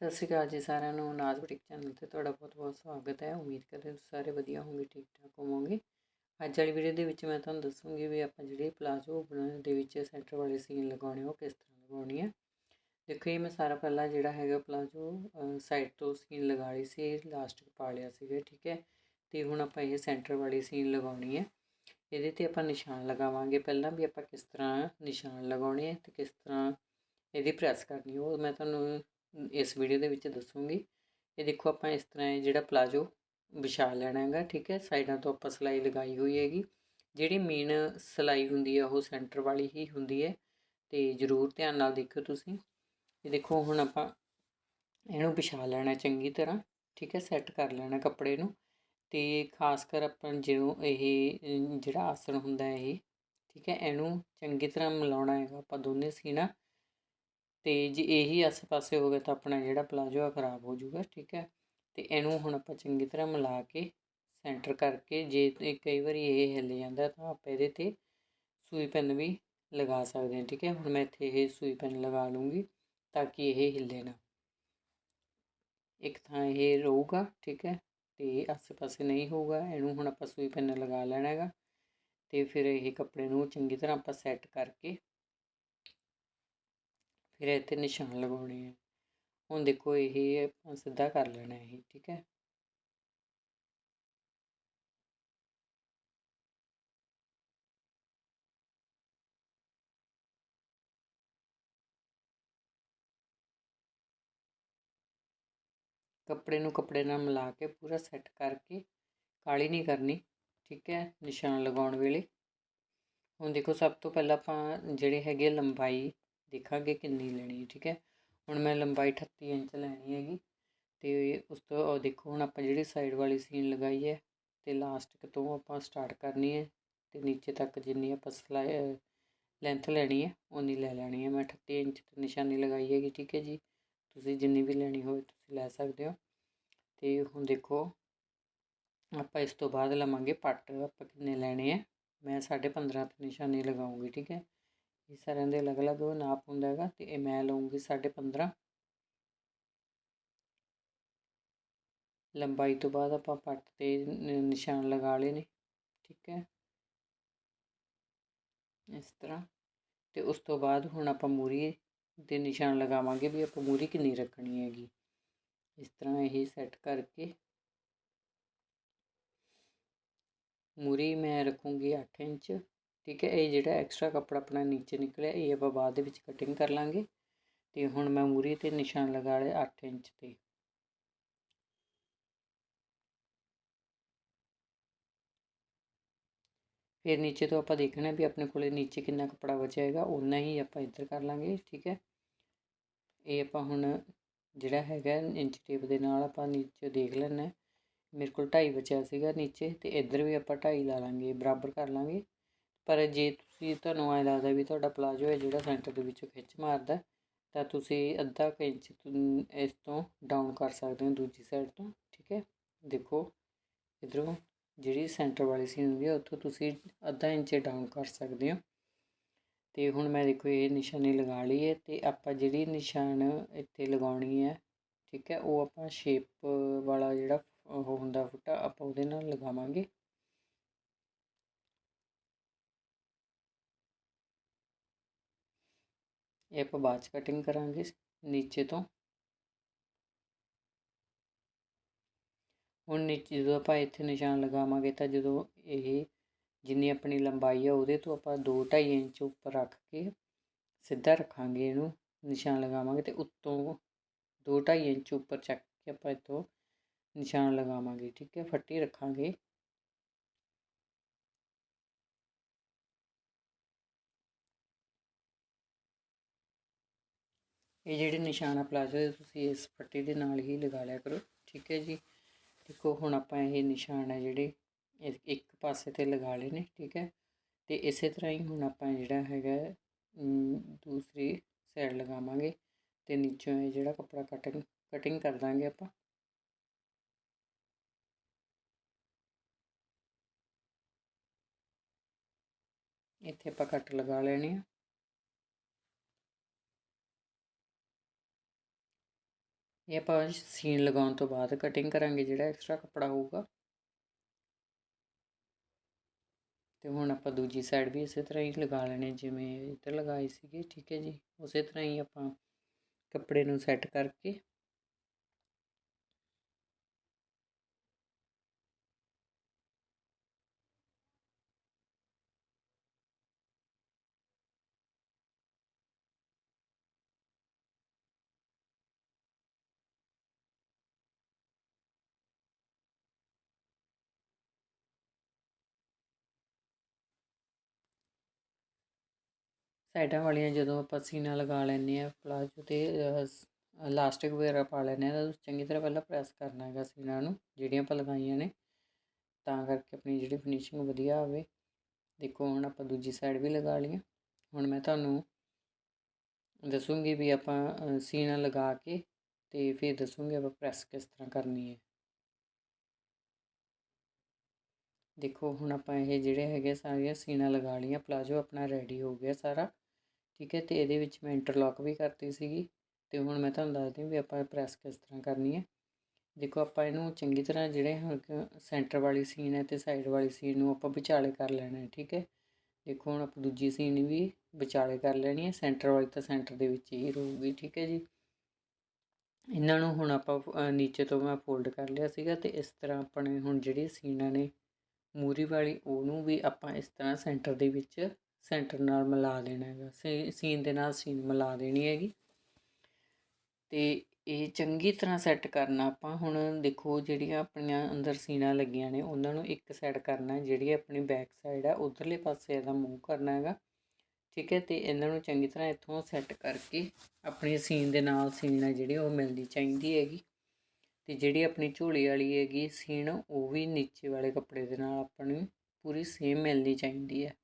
ਸਤਿ ਸ਼੍ਰੀ ਅਕਾਲ ਜੀ ਸਾਰਿਆਂ ਨੂੰ ਨਾਜ਼ ਬੁਟੀਕ ਚੈਨਲ ਤੇ ਤੁਹਾਡਾ ਬਹੁਤ-ਬਹੁਤ ਸਵਾਗਤ ਹੈ। ਉਮੀਦ ਕਰਦੇ ਹਾਂ ਤੁਸੀਂ ਸਾਰੇ ਵਧੀਆ ਹੋਵੋਗੇ, ਠੀਕ ਠਾਕ ਹੋਵੋਗੇ। ਅੱਜ ਵਾਲੀ ਵੀਡੀਓ ਦੇ ਵਿੱਚ ਮੈਂ ਤੁਹਾਨੂੰ ਦੱਸੂੰਗੀ ਵੀ ਆਪਾਂ ਜਿਹੜੇ ਪਲਾਜ਼ੋ ਬਣਾਉਣ ਦੇ ਵਿੱਚ ਸੈਂਟਰ ਵਾਲੇ ਸੀਨ ਲਗਾਉਣੇ ਉਹ ਕਿਸ ਤਰ੍ਹਾਂ ਲਗਾਉਣੀ ਹੈ ਦੇਖੋ ਇਹ ਮੈਂ ਸਾਰਾ ਪਹਿਲਾਂ ਜਿਹੜਾ ਹੈਗਾ ਪਲਾਜ਼ੋ ਸਾਈਡ ਤੋਂ ਸੀਨ ਲਗਾ ਲਈ ਸੀ ਲਾਸਟਿਕ ਪਾ ਲਿਆ ਸੀਗਾ, ਠੀਕ ਹੈ। ਤੇ ਹੁਣ ਆਪਾਂ ਇਹ ਸੈਂਟਰ ਵਾਲੀ ਸੀਨ ਲਗਾਉਣੀ ਹੈ ਇਹਦੇ ਤੇ ਆਪਾਂ ਨਿਸ਼ਾਨ ਲਗਾਵਾਂਗੇ। ਪਹਿਲਾਂ ਵੀ ਆਪਾਂ ਕਿਸ ਤਰ੍ਹਾਂ ਨਿਸ਼ਾਨ ਲਗਾਉਣੇ ਹੈ ਤੇ ਕਿਸ ਤਰ੍ਹਾਂ ਇਹਦੀ ਪ੍ਰੈਸ ਕਰਨੀ ਉਹ ਮੈਂ ਤੁਹਾਨੂੰ ਇਸ ਵੀਡੀਓ ਦੇ ਵਿੱਚ ਦੱਸੂਗੀ। ਇਹ ਦੇਖੋ ਆਪਾਂ ਇਸ ਤਰ੍ਹਾਂ ਇਹ ਜਿਹੜਾ ਪਲਾਜੋ ਵਿਛਾ ਲੈਣਾ ਹੈਗਾ, ਠੀਕ ਹੈ, ਸਾਈਡਾਂ ਤੋਂ ਆਪਾਂ ਸਲਾਈ ਲਗਾਈ ਹੋਈ ਹੈਗੀ। ਜਿਹੜੀ ਮੇਨ ਸਲਾਈ ਹੁੰਦੀ ਹੈ ਉਹ ਸੈਂਟਰ ਵਾਲੀ ਹੀ ਹੁੰਦੀ ਹੈ, ਤੇ ਜ਼ਰੂਰ ਧਿਆਨ ਨਾਲ ਦੇਖੋ ਤੁਸੀਂ। ਇਹ ਦੇਖੋ ਹੁਣ ਆਪਾਂ ਇਹਨੂੰ ਵਿਛਾ ਲੈਣਾ ਚੰਗੀ ਤਰ੍ਹਾਂ, ਠੀਕ ਹੈ ਸੈੱਟ ਕਰ ਲੈਣਾ ਕੱਪੜੇ ਨੂੰ। ਤੇ ਖਾਸ ਕਰ ਆਪਾਂ ਜਦੋਂ ਇਹ, ਜਿਹੜਾ ਆਸਣ ਹੁੰਦਾ ਹੈ ਇਹ, ਠੀਕ ਹੈ, ਇਹਨੂੰ ਚੰਗੀ ਤਰ੍ਹਾਂ ਮਿਲਾਉਣਾ ਹੈਗਾ ਆਪਾਂ ਦੋਨੇ ਸੀਨਾ ਤੇ ਜੇ ਇਹੀ ਆਸੇ-ਪਾਸੇ ਹੋ ਗਿਆ ਤਾਂ ਆਪਣਾ ਜਿਹੜਾ ਪਲਾਜੋ ਆ ਖਰਾਬ ਹੋ ਜਾਊਗਾ, ਠੀਕ ਹੈ? ਤੇ ਇਹਨੂੰ ਹੁਣ ਆਪਾਂ ਚੰਗੀ ਤਰ੍ਹਾਂ ਮਿਲਾ ਕੇ ਸੈਂਟਰ ਕਰਕੇ ਜੇ ਕਈ ਵਾਰੀ ਇਹ ਹਿੱਲ ਜਾਂਦਾ ਤਾਂ ਆਪਾਂ ਇਹਦੇ ਤੇ ਸੂਈ ਪੈਨ ਵੀ ਲਗਾ ਸਕਦੇ ਹਾਂ, ਠੀਕ ਹੈ? ਹੁਣ ਮੈਂ ਇੱਥੇ ਇਹ ਸੂਈ ਪੈਨ ਲਗਾ ਲੂੰਗੀ ਤਾਂ ਕਿ ਇਹ ਹਿੱਲੇ ਨਾ। ਇੱਕ ਥਾਂ ਇਹ ਰਹੂਗਾ, ਠੀਕ ਹੈ? ਤੇ ਆਸੇ-ਪਾਸੇ ਨਹੀਂ ਹੋਊਗਾ, ਇਹਨੂੰ ਹੁਣ ਆਪਾਂ ਸੂਈ ਪੈਨ ਲਗਾ ਲੈਣਾ ਹੈਗਾ। ਤੇ ਫਿਰ ਇਹ ਕੱਪੜੇ ਨੂੰ ਚੰਗੀ ਤਰ੍ਹਾਂ ਆਪਾਂ ਸੈੱਟ ਕਰਕੇ ਫਿਰ ਇਹ 'ਤੇ ਨਿਸ਼ਾਨ ਲਗਾਉਣੇ ਹੈ ਹੁਣ ਦੇਖੋ ਇਹ ਆਪਾਂ ਸਿੱਧਾ ਕਰ ਲੈਣਾ ਇਹ, ਠੀਕ ਹੈ? ਕੱਪੜੇ ਨੂੰ ਕੱਪੜੇ ਨਾਲ ਮਿਲਾ ਕੇ ਪੂਰਾ ਸੈੱਟ ਕਰਕੇ ਕਾਲੀ ਨਹੀਂ ਕਰਨੀ, ਠੀਕ ਹੈ? ਨਿਸ਼ਾਨ ਲਗਾਉਣ ਵੇਲੇ। ਹੁਣ ਦੇਖੋ ਸਭ ਤੋਂ ਪਹਿਲਾਂ ਆਪਾਂ ਜਿਹੜੇ ਹੈਗੇ ਲੰਬਾਈ ਦੇਖਾਂਗੇ ਕਿੰਨੀ ਲੈਣੀ ਹੈ, ਠੀਕ ਹੈ। ਹੁਣ ਮੈਂ ਲੰਬਾਈ 38 ਇੰਚ ਲੈਣੀ ਹੈਗੀ ਅਤੇ ਉਸ ਤੋਂ ਦੇਖੋ, ਹੁਣ ਆਪਾਂ ਜਿਹੜੀ ਸਾਈਡ ਵਾਲੀ ਸੀਨ ਲਗਾਈ ਹੈ ਅਤੇ ਲਾਸਟਿਕ ਤੋਂ ਆਪਾਂ ਸਟਾਰਟ ਕਰਨੀ ਹੈ ਅਤੇ ਨੀਚੇ ਤੱਕ ਜਿੰਨੀ ਆਪਾਂ ਸਲਾਈ ਲੈਂਥ ਲੈਣੀ ਹੈ ਉਨੀ ਲੈ ਲੈਣੀ ਹੈ। ਮੈਂ 38 ਇੰਚ ਤੇ ਨਿਸ਼ਾਨੀ ਲਗਾਈ ਹੈਗੀ, ਠੀਕ ਹੈ ਜੀ। ਤੁਸੀਂ ਜਿੰਨੀ ਵੀ ਲੈਣੀ ਹੋਵੇ ਤੁਸੀਂ ਲੈ ਸਕਦੇ ਹੋ। ਤੇ ਹੁਣ ਦੇਖੋ, ਆਪਾਂ ਇਸ ਤੋਂ ਬਾਅਦ ਲਵਾਂਗੇ ਪੱਟ, ਆਪਾਂ ਕਿੰਨੇ ਲੈਣੇ ਆ ਮੈਂ 15.5 ਤੇ ਨਿਸ਼ਾਨੀ ਲਗਾਉਂਗੀ ਠੀਕ ਹੈ। ਇਹ ਸਾਰਿਆਂ ਦੇ ਅਲੱਗ-ਅਲੱਗ ਨਾਪ ਹੁੰਦਾ ਹੈਗਾ ਤੇ ਇਹ ਮੈਂ ਲਵਾਂਗੀ 15.5 ਲੰਬਾਈ ਤੋਂ ਬਾਅਦ ਆਪਾਂ ਪੱਟ ਤੇ ਨਿਸ਼ਾਨ ਲਗਾ ਲਏ ਨੇ, ਠੀਕ ਹੈ। ਇਸ ਤਰ੍ਹਾਂ ਤੇ ਉਸ ਤੋਂ ਬਾਅਦ ਹੁਣ ਆਪਾਂ ਮੂਰੀ ਦੇ ਨਿਸ਼ਾਨ ਲਗਾਵਾਂਗੇ ਵੀ ਆਪਾਂ ਮੂਰੀ ਕਿੰਨੀ ਰੱਖਣੀ ਹੈਗੀ। ਇਸ ਤਰ੍ਹਾਂ ਇਹ ਸੈੱਟ ਕਰਕੇ ਮੂਰੀ ਮੈਂ ਰੱਖੂੰਗੀ 8 ਇੰਚ। ਠੀਕ ਹੈ, ਇਹ ਜਿਹੜਾ ਐਕਸਟਰਾ ਕੱਪੜਾ ਆਪਣਾ ਨੀਚੇ ਨਿਕਲਿਆ, ਇਹ ਆਪਾਂ ਬਾਅਦ ਦੇ ਵਿੱਚ ਕਟਿੰਗ ਕਰ ਲਾਂਗੇ। ਤੇ ਹੁਣ ਮੈਂ ਮੂਰੀ ਤੇ ਨਿਸ਼ਾਨ ਲਗਾ ਲਿਆ 8 ਇੰਚ ਤੇ। ਫਿਰ ਨੀਚੇ ਤੋਂ ਆਪਾਂ ਦੇਖਣਾ ਵੀ ਆਪਣੇ ਕੋਲੇ ਨੀਚੇ ਕਿੰਨਾ ਕੱਪੜਾ ਬਚਿਆ ਹੈਗਾ ਉਨਾ ਹੀ ਆਪਾਂ ਇੱਧਰ ਕਰ ਲਾਂਗੇ, ਠੀਕ ਹੈ। ਇਹ ਆਪਾਂ ਹੁਣ ਜਿਹੜਾ ਹੈਗਾ ਇੰਚ ਟੇਪ ਦੇ ਨਾਲ ਆਪਾਂ ਨੀਚੇ ਦੇਖ ਲੈਣਾ ਮੇਰੇ ਕੋਲ 2.5 ਬਚਿਆ ਸੀਗਾ ਨੀਚੇ, ਤੇ ਇੱਧਰ ਵੀ ਆਪਾਂ 2.5 ਲਾ ਲਾਂਗੇ, ਬਰਾਬਰ ਕਰ ਲਾਂਗੇ। ਪਰ ਜੇ ਤੁਸੀਂ ਤੁਹਾਨੂੰ ਐਂ ਲੱਗਦਾ ਵੀ ਤੁਹਾਡਾ ਪਲਾਜੋ ਹੈ ਜਿਹੜਾ ਸੈਂਟਰ ਦੇ ਵਿੱਚੋਂ ਖਿੱਚ ਮਾਰਦਾ, ਤਾਂ ਤੁਸੀਂ ਅੱਧਾ ਇੰਚ ਇਸ ਤੋਂ ਡਾਊਨ ਕਰ ਸਕਦੇ ਹੋ ਦੂਜੀ ਸਾਈਡ ਤੋਂ, ਠੀਕ ਹੈ? ਦੇਖੋ, ਇਧਰੋਂ ਜਿਹੜੀ ਸੈਂਟਰ ਵਾਲੀ ਸੀਨ ਹੁੰਦੀ ਹੈ, ਉੱਥੋਂ ਤੁਸੀਂ ਅੱਧਾ ਇੰਚ ਡਾਊਨ ਕਰ ਸਕਦੇ ਹੋ। ਤੇ ਹੁਣ ਮੈਂ ਦੇਖੋ, ਇਹ ਨਿਸ਼ਾਨੀ ਲਗਾ ਲਈ ਹੈ ਤੇ ਆਪਾਂ ਜਿਹੜੀ ਨਿਸ਼ਾਨ ਇੱਥੇ ਲਗਾਉਣੀ ਹੈ, ਠੀਕ ਹੈ, ਉਹ ਆਪਾਂ ਸ਼ੇਪ ਵਾਲਾ ਜਿਹੜਾ ਉਹ ਹੁੰਦਾ ਫੁੱਟਾ ਆਪਾਂ ਉਹਦੇ ਨਾਲ ਲਗਾਵਾਂਗੇ। ਇਹ ਆਪਾਂ ਬਾਅਦ ਚ ਕਟਿੰਗ ਕਰਾਂਗੇ ਨੀਚੇ ਤੋਂ। ਹੁਣ ਨੀਚੇ ਜਦੋਂ ਆਪਾਂ ਇੱਥੇ ਨਿਸ਼ਾਨ ਲਗਾਵਾਂਗੇ ਤਾਂ ਜਦੋਂ ਇਹ ਜਿੰਨੀ ਆਪਣੀ ਲੰਬਾਈ ਆ ਉਹਦੇ ਤੋਂ ਆਪਾਂ 2 2.5 ਇੰਚ ਉੱਪਰ ਰੱਖ ਕੇ ਸਿੱਧਾ ਰੱਖਾਂਗੇ ਇਹਨੂੰ, ਨਿਸ਼ਾਨ ਲਗਾਵਾਂਗੇ ਤੇ ਉੱਤੋਂ 2 2.5 ਇੰਚ ਉੱਪਰ ਚੱਕ ਕੇ ਆਪਾਂ ਇਤੋਂ ਨਿਸ਼ਾਨ ਲਗਾਵਾਂਗੇ, ਠੀਕ ਹੈ, ਫੱਟੀ ਰੱਖਾਂਗੇ। ਇਹ ਜਿਹੜੇ ਨਿਸ਼ਾਨ ਆ ਪਲਾਜ਼ੋ ਦੇ, ਤੁਸੀਂ ਇਸ ਫੱਟੀ ਦੇ ਨਾਲ ਹੀ ਲਗਾ ਲਿਆ ਕਰੋ, ਠੀਕ ਹੈ ਜੀ? ਦੇਖੋ, ਹੁਣ ਆਪਾਂ ਇਹ ਨਿਸ਼ਾਨ ਹੈ ਜਿਹੜੇ ਇੱਕ ਪਾਸੇ ਤੇ ਲਗਾ ਲਏ ਨੇ, ਠੀਕ ਹੈ? ਤੇ ਇਸੇ ਤਰ੍ਹਾਂ ਹੀ ਹੁਣ ਆਪਾਂ ਜਿਹੜਾ ਹੈਗਾ ਦੂਸਰੀ ਸਾਈਡ ਲਗਾਵਾਂਗੇ ਤੇ ਨੀਚੋਂ ਇਹ ਜਿਹੜਾ ਕੱਪੜਾ ਕਟਿੰਗ ਕਟਿੰਗ ਕਰ ਦਾਂਗੇ ਆਪਾਂ। ਇੱਥੇ ਆਪਾਂ ਕੱਟ ਲਗਾ ਲੈਣੇ ਆ। ਇਹ ਆਪਾਂ ਸੀਨ ਲਗਾਉਣ ਤੋਂ ਬਾਅਦ ਕਟਿੰਗ ਕਰਾਂਗੇ ਜਿਹੜਾ ਐਕਸਟਰਾ ਕੱਪੜਾ ਹੋਊਗਾ। ਤੇ ਹੁਣ ਆਪਾਂ ਦੂਜੀ ਸਾਈਡ ਵੀ ਇਸੇ ਤਰ੍ਹਾਂ ਹੀ ਲਗਾ ਲੈਣੇ ਜਿਵੇਂ ਇੱਧਰ ਲਗਾਈ ਸੀਗੀ, ਠੀਕ ਹੈ ਜੀ। ਉਸੇ ਤਰ੍ਹਾਂ ਹੀ ਆਪਾਂ ਕੱਪੜੇ ਨੂੰ ਸੈੱਟ ਕਰਕੇ ਸਾਈਡਾਂ ਵਾਲੀਆਂ ਜਦੋਂ ਆਪਾਂ ਸੀਨਾ ਲਗਾ ਲੈਂਦੇ ਆ ਪਲਾਜੋ ਤੇ ਇਲਾਸਟਿਕ ਵਗੈਰਾ ਪਾ ਲੈਂਦੇ ਆ ਤਾਂ ਚੰਗੀ ਤਰ੍ਹਾਂ ਪਹਿਲਾਂ ਪ੍ਰੈਸ ਕਰਨਾ ਹੈਗਾ ਸੀਨਾ ਨੂੰ, ਜਿਹੜੀਆਂ ਆਪਾਂ ਲਗਾਈਆਂ ਨੇ। ਤਾਂ ਕਰਕੇ ਆਪਣੀ ਜਿਹੜੀ ਫਿਨਿਸ਼ਿੰਗ ਵਧੀਆ ਆਵੇ। ਦੇਖੋ, ਹੁਣ ਆਪਾਂ ਦੂਜੀ ਸਾਈਡ ਵੀ ਲਗਾ ਲਈਆਂ। ਹੁਣ ਮੈਂ ਤੁਹਾਨੂੰ ਦੱਸੂਗੀ ਵੀ ਆਪਾਂ ਸੀਨਾ ਲਗਾ ਕੇ ਤੇ ਫਿਰ ਦੱਸੂਗੀ ਆਪਾਂ ਪ੍ਰੈਸ ਕਿਸ ਤਰ੍ਹਾਂ ਕਰਨੀ ਹੈ। ਦੇਖੋ, ਹੁਣ ਆਪਾਂ ਇਹ ਜਿਹੜੇ ਹੈਗੇ ਸਾਰੀਆਂ ਸੀਨਾ ਲਗਾ ਲਈਆਂ, ਪਲਾਜੋ ਆਪਣਾ ਰੈਡੀ ਹੋ ਗਿਆ ਸਾਰਾ। ਠੀਕ ਹੈ ਅਤੇ ਇਹਦੇ ਵਿੱਚ ਮੈਂ ਇੰਟਰਲੋਕ ਵੀ ਕਰਤੀ ਸੀਗੀ ਅਤੇ ਹੁਣ ਮੈਂ ਤੁਹਾਨੂੰ ਦੱਸਦੀ ਵੀ ਆਪਾਂ ਪ੍ਰੈਸ ਕਿਸ ਤਰ੍ਹਾਂ ਕਰਨੀ ਹੈ। ਦੇਖੋ, ਆਪਾਂ ਇਹਨੂੰ ਚੰਗੀ ਤਰ੍ਹਾਂ ਜਿਹੜੇ ਹੁਣ ਸੈਂਟਰ ਵਾਲੀ ਸੀਨ ਹੈ ਅਤੇ ਸਾਈਡ ਵਾਲੀ ਸੀਨ ਨੂੰ ਆਪਾਂ ਵਿਚਾਲੇ ਕਰ ਲੈਣਾ ਹੈ, ਠੀਕ ਹੈ। ਦੇਖੋ, ਹੁਣ ਆਪਾਂ ਦੂਜੀ ਸੀਨ ਵੀ ਵਿਚਾਲੇ ਕਰ ਲੈਣੀ ਹੈ ਸੈਂਟਰ ਵਾਲੀ ਤਾਂ ਸੈਂਟਰ ਦੇ ਵਿੱਚ ਹੀ ਰਹੂਗੀ, ਠੀਕ ਹੈ ਜੀ। ਇਹਨਾਂ ਨੂੰ ਹੁਣ ਆਪਾਂ ਨੀਚੇ ਤੋਂ ਮੈਂ ਫੋਲਡ ਕਰ ਲਿਆ ਸੀਗਾ, ਤੇ ਇਸ ਤਰ੍ਹਾਂ ਆਪਣੇ ਹੁਣ ਜਿਹੜੀ ਸੀਨਾਂ ਨੇ ਮੂਰੀ ਵਾਲੀ, ਉਹਨੂੰ ਵੀ ਆਪਾਂ ਇਸ ਤਰ੍ਹਾਂ ਸੈਂਟਰ ਦੇ ਵਿੱਚ ਸੈਂਟਰ ਨਾਲ ਮਿਲਾ ਦੇਣਾ ਹੈਗਾ। ਸੀਨ ਦੇ ਨਾਲ ਸੀਨ ਮਿਲਾ ਦੇਣੀ ਹੈਗੀ। ਤੇ ਇਹ ਚੰਗੀ ਤਰ੍ਹਾਂ ਸੈੱਟ ਕਰਨਾ ਆਪਾਂ। ਹੁਣ ਦੇਖੋ ਜਿਹੜੀਆਂ ਆਪਣੀਆਂ ਅੰਦਰ ਸੀਨਾਂ ਲੱਗੀਆਂ ਨੇ, ਉਹਨਾਂ ਨੂੰ ਇੱਕ ਸਾਈਡ ਕਰਨਾ, ਜਿਹੜੀ ਆਪਣੀ ਬੈਕ ਸਾਈਡ ਆ, ਉਧਰਲੇ ਪਾਸੇ ਇਹਦਾ ਮੂੰਹ ਕਰਨਾ ਹੈਗਾ। ਠੀਕ ਹੈ, ਤੇ ਇਹਨਾਂ ਨੂੰ ਚੰਗੀ ਤਰ੍ਹਾਂ ਇੱਥੋਂ ਸੈੱਟ ਕਰਕੇ ਆਪਣੀ ਸੀਨ ਦੇ ਨਾਲ ਸੀਨ ਹੈ ਜਿਹੜੀ, ਉਹ ਮਿਲਦੀ ਚਾਹੀਦੀ ਹੈਗੀ। ਤੇ ਜਿਹੜੀ ਆਪਣੀ ਝੋਲੀ ਵਾਲੀ ਹੈਗੀ ਸੀਨ, ਉਹ ਵੀ ਨੀਚੇ ਵਾਲੇ ਕੱਪੜੇ ਦੇ ਨਾਲ ਆਪਾਂ ਨੂੰ ਪੂਰੀ ਸੇਮ ਮਿਲਣੀ ਚਾਹੀਦੀ ਹੈ।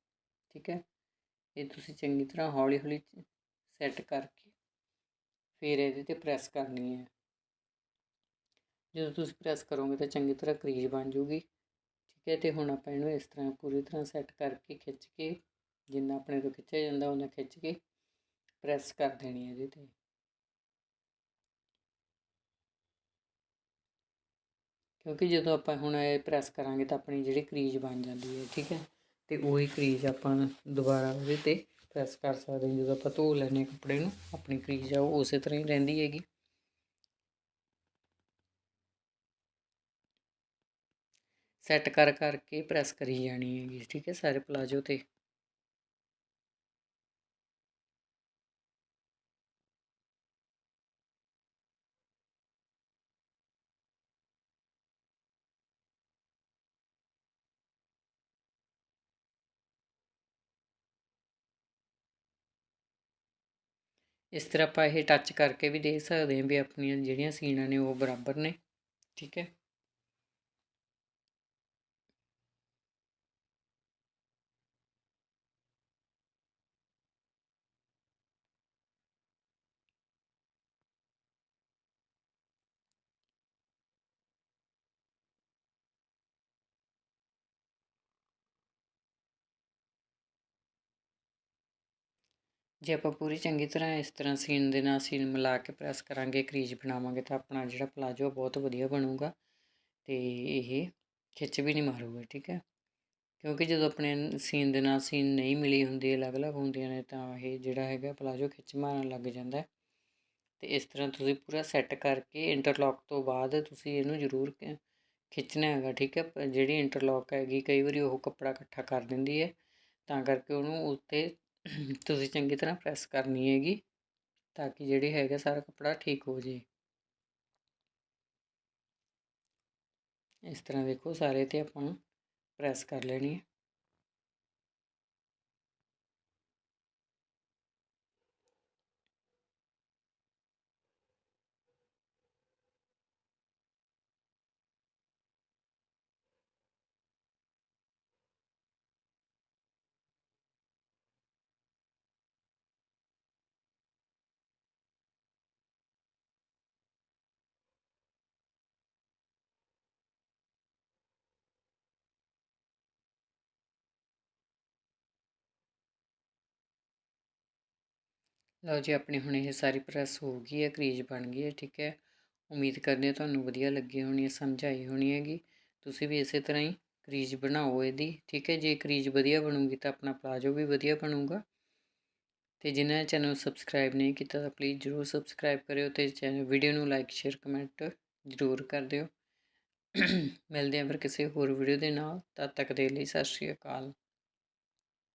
ਠੀਕ ਹੈ। ਇਹ ਤੁਸੀਂ ਚੰਗੀ ਤਰ੍ਹਾਂ ਹੌਲੀ ਹੌਲੀ ਸੈੱਟ ਕਰਕੇ ਫਿਰ ਇਹਦੇ ਤੇ ਪ੍ਰੈਸ ਕਰਨੀ ਹੈ। ਜਦੋਂ ਤੁਸੀਂ ਪ੍ਰੈਸ ਕਰੋਗੇ ਤਾਂ ਚੰਗੀ ਤਰ੍ਹਾਂ ਕਰੀਜ ਬਣ ਜੂਗੀ, ਠੀਕ ਹੈ, ਤੇ ਹੁਣ ਆਪਾਂ ਇਹਨੂੰ ਇਸ ਤਰ੍ਹਾਂ ਪੂਰੀ ਤਰ੍ਹਾਂ ਸੈੱਟ ਕਰਕੇ ਖਿੱਚ ਕੇ, ਜਿੰਨਾ ਆਪਣੇ ਤੋਂ ਖਿੱਚਿਆ ਜਾਂਦਾ ਉਹਨਾਂ ਖਿੱਚ ਕੇ ਪ੍ਰੈਸ ਕਰ ਦੇਣੀ ਹੈ ਇਹਦੇ ਤੇ। ਕਿਉਂਕਿ ਜਦੋਂ ਆਪਾਂ ਹੁਣ ਇਹ ਪ੍ਰੈਸ ਕਰਾਂਗੇ ਤਾਂ ਆਪਣੀ ਜਿਹੜੀ ਕਰੀਜ ਬਣ ਜਾਂਦੀ ਹੈ, ਠੀਕ ਹੈ। ਤੇ ਉਹੀ ਕਰੀਜ ਆਪਾਂ ਦੁਬਾਰਾ ਉਹਦੇ ਤੇ ਪ੍ਰੈਸ ਕਰ ਸਕਦੇ ਹਾਂ। ਜਦੋਂ ਆਪਾਂ ਧੋ ਲੈਨੇ ਕੱਪੜੇ ਨੂੰ, ਆਪਣੀ ਕਰੀਜ ਆ, ਉਹ ਉਸੇ ਤਰ੍ਹਾਂ ਹੀ ਰਹਿੰਦੀ ਹੈਗੀ। ਸੈੱਟ ਕਰ ਕਰਕੇ ਪ੍ਰੈਸ ਕਰੀ ਜਾਣੀ ਹੈਗੀ, ਠੀਕ ਹੈ? ਸਾਰੇ ਪਲਾਜੋ ਤੇ। ਇਸ ਤਰ੍ਹਾਂ ਆਪਾਂ ਇਹ ਟੱਚ ਕਰਕੇ ਵੀ ਦੇਖ ਸਕਦੇ ਹਾਂ ਵੀ ਆਪਣੀਆਂ ਜਿਹੜੀਆਂ ਸੀਨਾਂ ਨੇ ਉਹ ਬਰਾਬਰ ਨੇ, ਠੀਕ ਹੈ? ਜੇ ਆਪਾਂ ਪੂਰੀ ਚੰਗੀ ਤਰ੍ਹਾਂ ਇਸ ਤਰ੍ਹਾਂ ਸੀਨ ਦੇ ਨਾਲ ਸੀਨ ਮਿਲਾ ਕੇ ਪ੍ਰੈਸ ਕਰਾਂਗੇ ਕਰੀਜ ਬਣਾਵਾਂਗੇ ਤਾਂ ਆਪਣਾ ਜਿਹੜਾ ਪਲਾਜੋ ਬਹੁਤ ਵਧੀਆ ਬਣੂਗਾ ਤੇ ਇਹ ਖਿੱਚ ਵੀ ਨਹੀਂ ਮਾਰੂਗਾ, ਠੀਕ ਹੈ? ਕਿਉਂਕਿ ਜਦੋਂ ਆਪਣੇ ਸੀਨ ਦੇ ਨਾਲ ਸੀਨ ਨਹੀਂ ਮਿਲੀ ਹੁੰਦੀ, ਅਲੱਗ-ਅਲੱਗ ਹੁੰਦੀਆਂ ਨੇ ਤਾਂ ਇਹ ਜਿਹੜਾ ਹੈਗਾ ਪਲਾਜੋ ਖਿੱਚ ਮਾਰਨ ਲੱਗ ਜਾਂਦਾ ਤੇ ਇਸ ਤਰ੍ਹਾਂ ਤੁਸੀਂ ਪੂਰਾ ਸੈੱਟ ਕਰਕੇ ਇੰਟਰਲੌਕ ਤੋਂ ਬਾਅਦ ਤੁਸੀਂ ਇਹਨੂੰ ਜ਼ਰੂਰ ਖਿੱਚਣਾ ਹੈਗਾ, ਠੀਕ ਹੈ? ਜਿਹੜੀ ਇੰਟਰਲੌਕ ਹੈਗੀ, ਕਈ ਵਾਰੀ ਉਹ ਕੱਪੜਾ ਇਕੱਠਾ ਕਰ ਦਿੰਦੀ ਹੈ। ਤਾਂ ਕਰਕੇ ਉਹਨੂੰ ਉੱਤੇ ਤੁਸੀਂ ਚੰਗੀ ਤਰ੍ਹਾਂ ਪ੍ਰੈਸ ਕਰਨੀ ਹੈਗੀ, ਤਾਂ ਕਿ ਜਿਹੜੀ ਹੈਗਾ ਸਾਰਾ ਕੱਪੜਾ ਠੀਕ ਹੋ ਜੇ ਇਸ ਤਰ੍ਹਾਂ ਦੇਖੋ, ਸਾਰੇ ਤੇ ਆਪਾਂ ਨੂੰ ਪ੍ਰੈਸ ਕਰ ਲੈਣੀ ਹੈ। ਲਓ ਜੀ, ਆਪਣੀ ਹੁਣ ਇਹ ਸਾਰੀ ਪ੍ਰੈਸ ਹੋ ਗਈ ਹੈ ਕਰੀਜ ਬਣ ਗਈ ਹੈ, ਠੀਕ ਹੈ। ਉਮੀਦ ਕਰਦੇ ਹਾਂ ਤੁਹਾਨੂੰ ਵਧੀਆ ਲੱਗੀ ਹੋਣੀ ਹੈ, ਸਮਝ ਆਈ ਹੋਣੀ ਹੈਗੀ। ਤੁਸੀਂ ਵੀ ਇਸੇ ਤਰ੍ਹਾਂ ਹੀ ਕਰੀਜ਼ ਬਣਾਓ ਇਹਦੀ, ਠੀਕ ਹੈ। ਜੇ ਕਰੀਜ਼ ਵਧੀਆ ਬਣੂਗੀ ਤਾਂ ਆਪਣਾ ਪਲਾਜੋ ਵੀ ਵਧੀਆ ਬਣੂਗਾ। ਤੇ ਜਿਨ੍ਹਾਂ ਚੈਨਲ ਨੂੰ ਸਬਸਕ੍ਰਾਈਬ ਨਹੀਂ ਕੀਤਾ ਤਾਂ ਪਲੀਜ਼ ਜਰੂਰ ਸਬਸਕ੍ਰਾਈਬ ਕਰਿਓ ਤੇ ਚੈਨਲ ਵੀਡੀਓ ਨੂੰ ਲਾਈਕ ਸ਼ੇਅਰ ਕਮੈਂਟ ਜਰੂਰ ਕਰ ਦਿਓ। ਮਿਲਦੇ ਹਾਂ ਫਿਰ ਕਿਸੇ ਹੋਰ ਵੀਡੀਓ ਦੇ ਨਾਲ। ਤਦ ਤੱਕ ਦੇ ਲਈ ਸਤਿ ਸ਼੍ਰੀ ਅਕਾਲ।